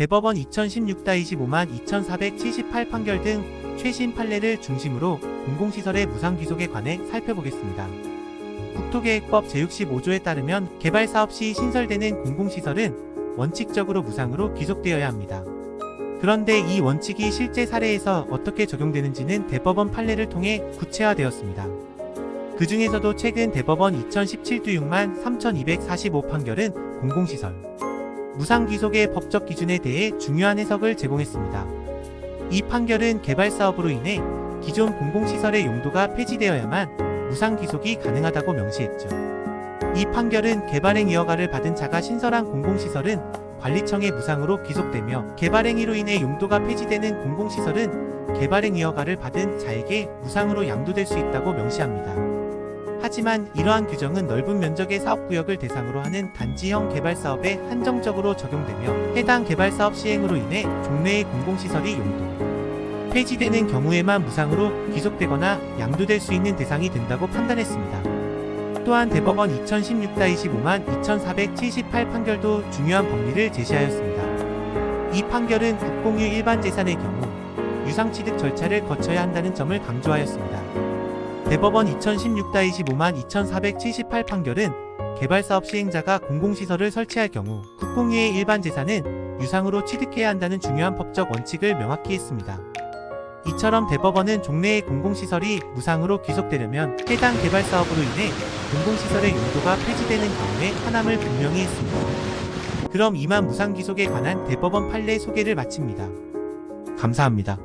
대법원 2016-25만 2478 판결 등 최신 판례를 중심으로 공공시설의 무상 귀속에 관해 살펴보겠습니다. 국토계획법 제65조에 따르면 개발사업 시 신설되는 공공시설은 원칙적으로 무상으로 귀속되어야 합니다. 그런데 이 원칙이 실제 사례에서 어떻게 적용되는지는 대법원 판례를 통해 구체화되었습니다. 그 중에서도 최근 대법원 2017두 6만 3245 판결은 공공시설, 무상귀속의 법적 기준에 대해 중요한 해석을 제공했습니다. 이 판결은 개발 사업으로 인해 기존 공공시설의 용도가 폐지되어야만 무상귀속이 가능하다고 명시했죠. 이 판결은 개발행 이허가를 받은 자가 신설한 공공시설은 관리청의 무상으로 귀속되며 개발행위로 인해 용도가 폐지되는 공공시설은 개발행 이허가를 받은 자에게 무상으로 양도될 수 있다고 명시합니다. 하지만 이러한 규정은 넓은 면적의 사업구역을 대상으로 하는 단지형 개발 사업에 한정적으로 적용되며 해당 개발 사업 시행으로 인해 종래의 공공시설이 용도, 폐지되는 경우에만 무상으로 귀속되거나 양도될 수 있는 대상이 된다고 판단했습니다. 또한 대법원 2016-25만 2478 판결도 중요한 법리를 제시하였습니다. 이 판결은 국공유 일반 재산의 경우 유상취득 절차를 거쳐야 한다는 점을 강조하였습니다. 대법원 2016-25만 2478 판결은 개발사업 시행자가 공공시설을 설치할 경우 국공유의 일반 재산은 유상으로 취득해야 한다는 중요한 법적 원칙을 명확히 했습니다. 이처럼 대법원은 종래의 공공시설이 무상으로 귀속되려면 해당 개발사업으로 인해 공공시설의 용도가 폐지되는 경우에 하남을 분명히 했습니다. 그럼 이만 무상귀속에 관한 대법원 판례 소개를 마칩니다. 감사합니다.